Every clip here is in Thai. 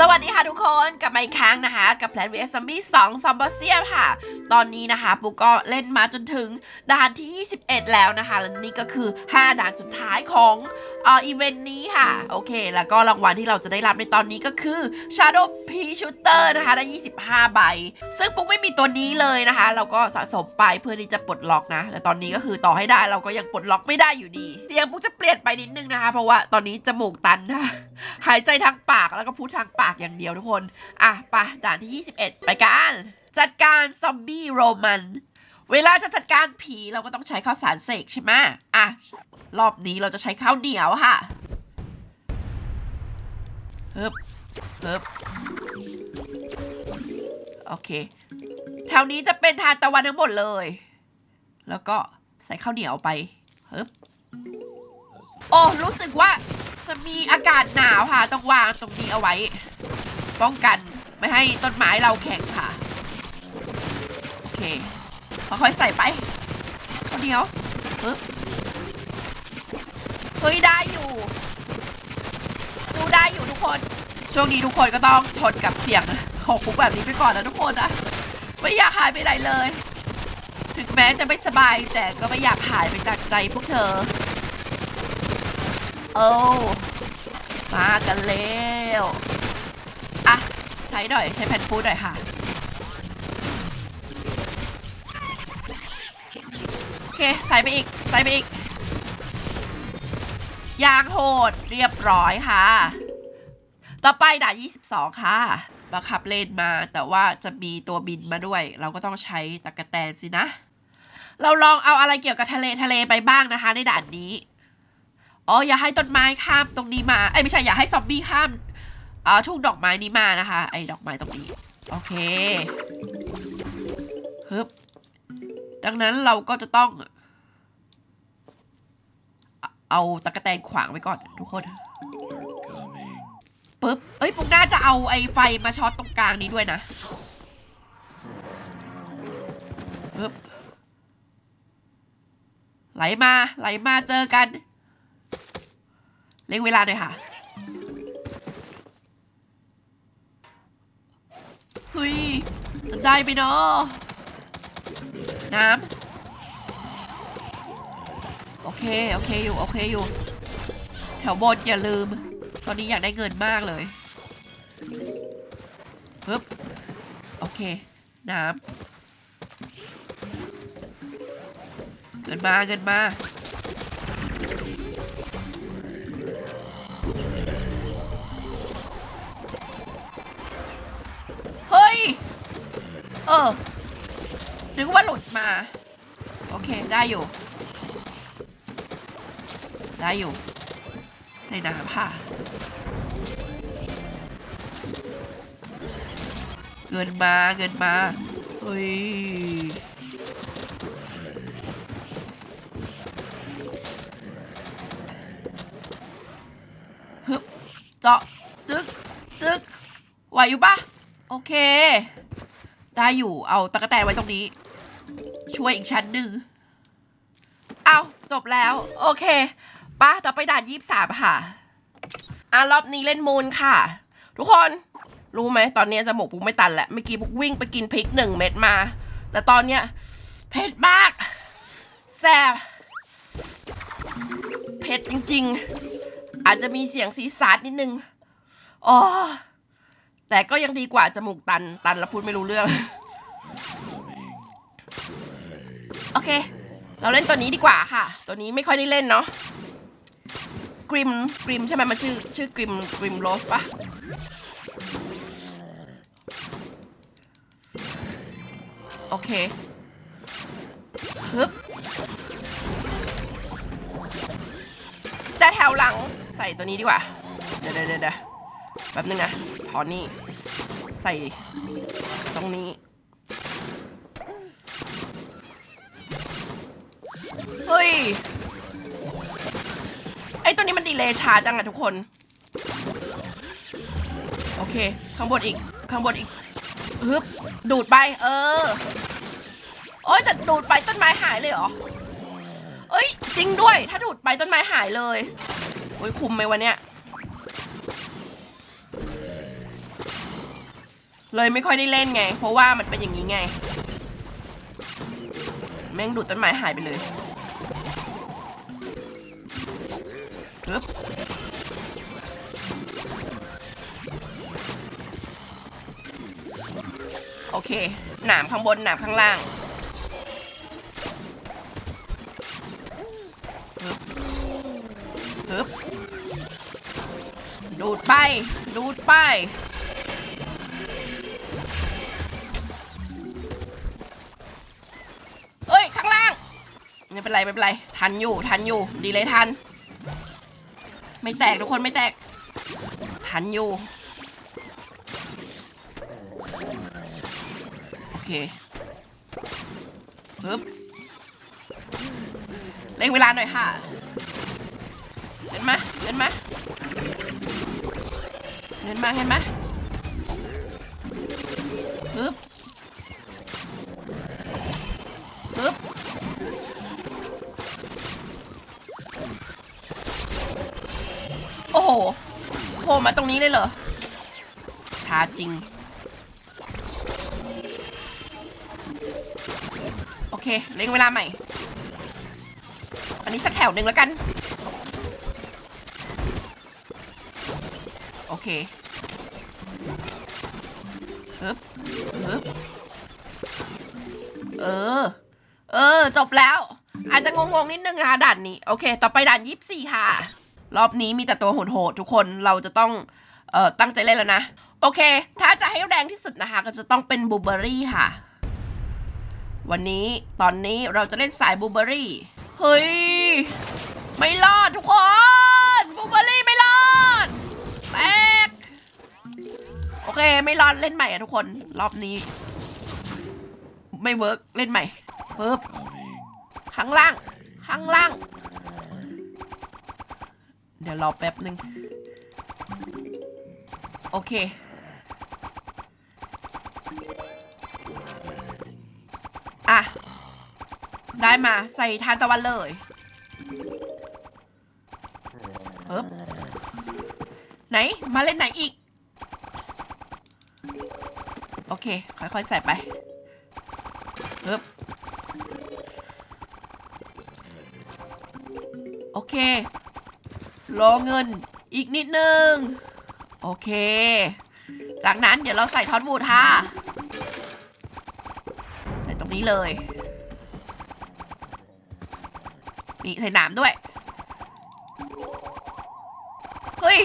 สวัสดีค่ะทุกคนกลับมาอีกครั้งนะคะ กับแพลน vs zombie 2ซอมบอเซียค่ะ ตอนนี้นะคะ ปูก็เล่นมาจนถึงด่านที่ 21 แล้วนะคะและนี่ก็คือ 5 ด่านสุดท้ายของเอ่ออีเวนต์นี้ค่ะ โอเค แล้วก็รางวัลที่เราจะได้รับในตอนนี้ก็คือ Shadow P Shooter นะคะ ได้ 25 ใบ ซึ่งปุ๊กไม่มีตัวนี้เลยนะคะ เราก็สะสมไปเพื่อที่จะปลดล็อกนะแต่ตอนนี้ก็คือต่อให้ได้เราก็ยังปลดล็อกไม่ได้อยู่ดีเสียงปุ๊กจะเปลี่ยนไปนิดนึงนะคะ เพราะว่าตอนนี้จมูกตันนะหายใจทางปากแล้วก็พูดทางปากากอย่างเดียวทุกคน อะไปะด่านที่ 21 ไปกัน จัดการซอมบี้โรมัน เวลาจะจัดการผีเราก็ต้องใช้ข้าวสารเสกใช่ไหมอะ รอบนี้เราจะใช้ข้าวเหนียวค่ะเฮิบเฮิบโอเค แถวนี้จะเป็นทานตะวันทั้งหมดเลย แล้วก็ใส่ข้าวเหนียวไปเฮิบโอ้ รู้สึกว่า จะมีอากาศหนาวค่ะ ต้องวางตรงนี้เอาไว้ ป้องกันไม่ให้ต้นไม้เราแข็งค่ะ โอเคค่อยๆใส่ไปเดียวเฮ้ยได้อยู่สู้ได้อยู่ทุกคน ช่วงนี้ทุกคนก็ต้องทนกับเสียงของปุ๊กแบบนี้ไปก่อนนะทุกคนนะไม่อยากหายไปไหนเลย ถึงแม้จะไม่สบายแต่ก็ไม่อยากหายไปจากใจพวกเธอ โอ้มากันแล้วอะ ใช้หน่อย ใช้แผ่นฟูดหน่อยค่ะ โอเค ใส่ไปอีก ใส่ไปอีก ยางโหดเรียบร้อยค่ะ ต่อไปด่าน22 ค่ะบังคับเลนมาแต่ว่าจะมีตัวบินมาด้วย เราก็ต้องใช้ตะกะแตนสินะ เราลองเอาอะไรเกี่ยวกับทะเลทะเลไปบ้างนะคะ ในด่านนี้ อ๋ออย่าให้ต้นไม้ข้ามตรงนี้มา เอ้ยไม่ใช่อย่าให้ซอมบี้ข้ามอ่าทุ่งดอกไม้นี้มานะคะ ไอ้ดอกไม้ตรงนี้ โอเคฮึบดังนั้นเราก็จะต้อง เอาตะกะแตนขวางไว้ก่อนทุกคนปึ๊บ เอ้ยปุกน่าจะเอาไอ้ไฟมาช็อตตรงกลางนี้ด้วยนะปึ๊บไหลมาไหลมาเจอกัน เร่งเวลาหน่อยค่ะ เฮ้ย จะได้ไหมเนาะน้ำโอเค โอเคอยู่ โอเคอยู่ แถวบนอย่าลืม ตอนนี้อยากได้เงินมากเลยปึ๊บ โอเค น้ำเงินมาเงินมา ออนึกว่าหลุดมา โอเคได้อยู่ ได้อยู่ ใส่น้ำค่ะเงินมาเงินมาเฮ้ยฮึบเจาะจึกจึกไหวอยู่ปะโอเค ได้อยู่เอาตะกะแตนไว้ตรงนี้ ช่วยอีกชั้นหนึ่งเอาจบแล้ว โอเคปะต่อไปด่านยี่สามค่ะอะรอบนี้เล่นมูลค่ะ ทุกคนรู้ไหมตอนนี้จมูกปุ๊กไม่ตันแล้วเมื่อกี้ปุ๊กวิ่งไปกินพริกหนึ่งเม็ดมา แต่ตอนเนี้ยเผ็ดมากแซ่บเผ็ดจริง ๆ อาจจะมีเสียงซีซาร์นิดนึงอ๋อ แต่ก็ยังดีกว่าจมูกตันตันแล้วพูดไม่รู้เรื่อง โอเค เราเล่นตัวนี้ดีกว่าค่ะ ตัวนี้ไม่ค่อยได้เล่นเนาะกริมกริมใช่ไหมมันชื่อชื่อกริมกริมโรสปะโอเคฮึบแต่แถวหลังใส่ตัวนี้ดีกว่า เดี๋ยวเดี๋ยวเดี๋ยว แป๊บนึงนะถอนนี่ ใส่ตรงนี้เฮ้ย ไอตัวนี้มันดีเลย์ช้าจังอะทุกคน โอเค ข้างบนอีก ข้างบนอีกฮึบดูดไป เออ โอ้ยแต่ดูดไปต้นไม้หายเลยเหรอ เอ้ย จริงด้วย ถ้าดูดไปต้นไม้หายเลย โอ้ยคุมไหมวันเนี้ย เลยไม่ค่อยได้เล่นไง เพราะว่ามันเป็นอย่างนี้ไง แม่งดูดต้นไม้หายไปเลยปึ๊บโอเค หนามข้างบน หนามข้างล่างปึ๊บปึ๊บดูดไป ดูดไป ไม่เป็นไรไม่เป็นไร ทันอยู่ทันอยู่ ดีเลยทัน ไม่แตกทุกคนไม่แตก ทันอยู่ โอเคปึ๊บเร่งเวลาหน่อยค่ะเห็นไหมเห็นไหมเห็นไหมเห็นไหม มาตรงนี้เลยเหรอช้าจริง โอเคเร่งเวลาใหม่ อันนี้สักแถวหนึ่งแล้วกัน โอเคฮึบฮึบเออ เออ จบแล้ว อาจจะงงๆนิดนึงนะคะด่านนี้ โอเค ต่อไปด่านยี่สี่ค่ะ รอบนี้มีแต่ตัวโหดๆทุกคนเราจะต้องเอ่อตั้งใจเล่นแล้วนะ โอเค ถ้าจะให้แรงที่สุดนะคะ ก็จะต้องเป็นบูเบอรี่ค่ะ วันนี้ตอนนี้เราจะเล่นสายบูเบอรี่เฮ้ย ไม่รอดทุกคนบูเบอรี่ไม่รอดแตกโอเค ไม่รอดเล่นใหม่อะทุกคนรอบนี้ ไม่เวิร์กเล่นใหม่ปึ๊บข้างล่างข้างล่าง ดี๋ยวรอแป๊บหนึ่งโอเค อะ ได้มาใส่ทานตะวันเลยปึ๊บไหน มาเล่นไหนอีก โอเค ค่อยๆ ใส่ไปปึ๊บโอเค รอเงินอีกนิดนึง โอเค จากนั้นเดี๋ยวเราใส่ทอดบูท่าใส่ตรงนี้เลย นี่ใส่หนามด้วย เฮ้ย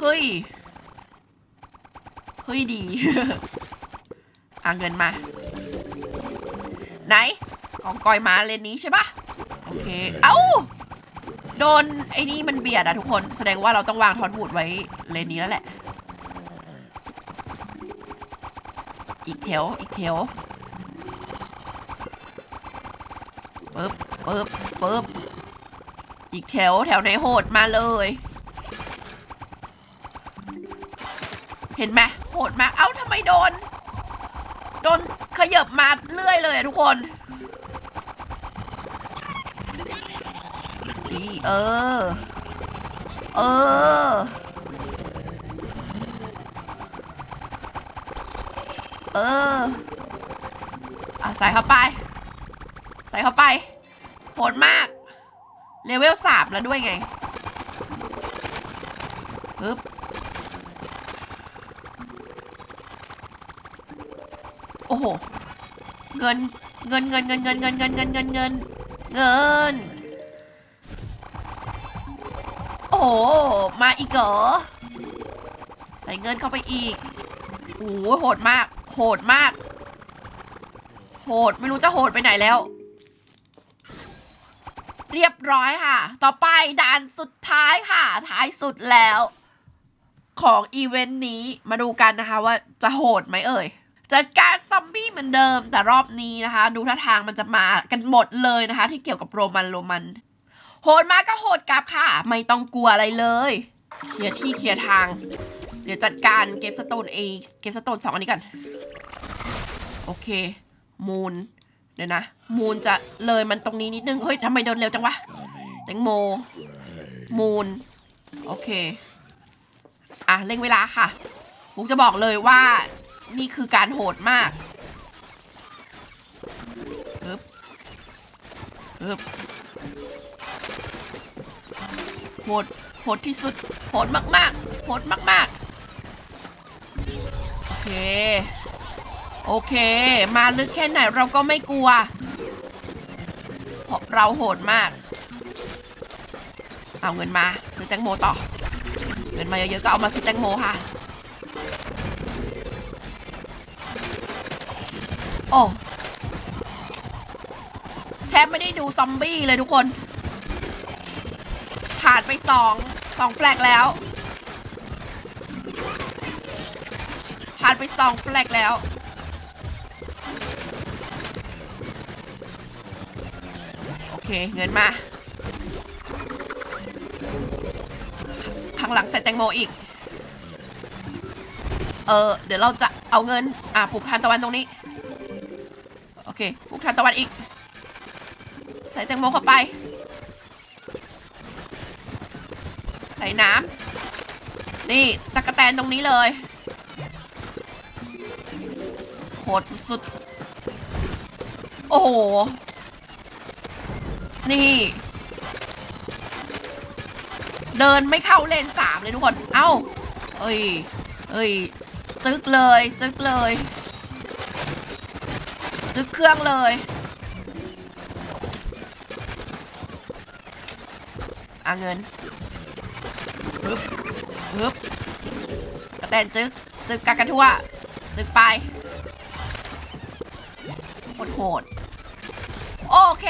เฮ้ย เฮ้ยดีเอาเงินมา ไหนกองกอยมาเลนนี้ใช่ปะโอเค เอ้า โดนไอ้นี่มันเบียดอะทุกคนแสดงว่าเราต้องวางทอนบูดไว้เลนนี้แล้วแหละ อีกแถวอีกแถวปึ๊บปึ๊บปึ๊บอีกแถวแถวไหนโหดมาเลย เห็นไหมโหดมาเอ้าทำไมโดน โดนขยับมาเรื่อยเลยอะทุกคน เออ เออ เอออะใส่เข้าไป ใส่เข้าไปโหดมากเลเวลสามแล้วด้วยไงปึ๊บโอ้โห เงิน เงิน เงิน เงิน เงิน เงิน เงิน เงิน เงิน เงิน เงิน โอ้โห มาอีกเหรอ ใส่เงินเข้าไปอีกโอ้โหโหดมาก โหดมาก โหด ไม่รู้จะโหดไปไหนแล้ว เรียบร้อยค่ะ ต่อไปด่านสุดท้ายค่ะ ท้ายสุดแล้ว ของอีเวนต์นี้ มาดูกันนะคะว่าจะโหดไหมเอ่ยจัดการซอมบี้เหมือนเดิมแต่รอบนี้นะคะ ดูท่าทางมันจะมากันหมดเลยนะคะ ที่เกี่ยวกับโรมันโรมัน โหดมากก็โหดกลับค่ะ ไม่ต้องกลัวอะไรเลยเคลียร์ที่เคลียร์ทาง เดี๋ยวจัดการเก็บสโตนเอเก็บสโตนสองอันนี้กันโอเค มูนเดี๋ยวนะ มูนจะเลยมันตรงนี้นิดนึง เฮ้ยทำไมเดินเร็วจังวะแตงโม มูนโอเค อะเร่งเวลาค่ะผมจะบอกเลยว่านี่คือการโหดมากฮึบฮึบ หดโหดที่สุดโหดมากๆโหดมากๆ โอเค โอเค มาลึกแค่ไหนเราก็ไม่กลัวเพราะเราโหดมาก เอาเงินมาซื้อแตงโมต่อ เงินมาเยอะๆก็เอามาซื้อแตงโมค่ะ โอ้แทบไม่ได้ดูซอมบี้เลยทุกคน ไปสองสองแฟลกแล้ว ผ่านไปสองแฟลกแล้ว โอเค เงินมาข้างหลังใส่แตงโมอีก เออ เดี๋ยวเราจะเอาเงิน อะปลูกทานตะวันตรงนี้ โอเคปลูกทานตะวันอีก ใส่แตงโมเข้าไป ใส่ น้ำนี่ตะกะแตนตรงนี้เลยโหดสุดๆ โอ้โห นี่ เดินไม่เข้าเลนสามเลยทุกคน เอ้า เอ้ย เอ้ย จึกเลย จึกเลย จึกเครื่องเลยอาเงิน ฮึบกระแตนจึกจึกกากระทั่วจึกไปโหดโหดโอเค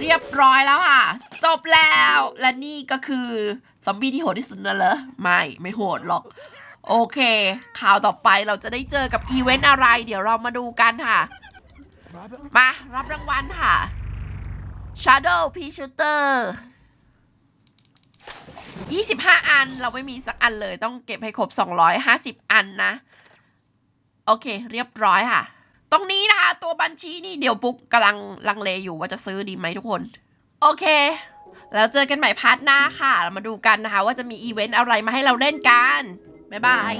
เรียบร้อยแล้วค่ะ จบแล้วและนี่ก็คือซอมบี้ที่โหดที่สุดนั่นเหรอไม่ไม่โหดหรอก โอเค ข่าวต่อไปเราจะได้เจอกับอีเวนต์อะไร เดี๋ยวเรามาดูกันค่ะ มา รับรางวัลค่ะ Shadow p Shooter 25 อันเราไม่มีสักอันเลยต้องเก็บให้ครบ 250 อันนะ โอเค เรียบร้อยค่ะ ตรงนี้นะคะ ตัวบัญชีนี่เดี๋ยวปุ๊กกำลังลังเลอยู่ว่าจะซื้อดีไหมทุกคน โอเค แล้วเจอกันใหม่พาร์ทหน้าค่ะ เรามาดูกันนะคะ ว่าจะมีอีเวนต์อะไรมาให้เราเล่นกัน บ๊ายบาย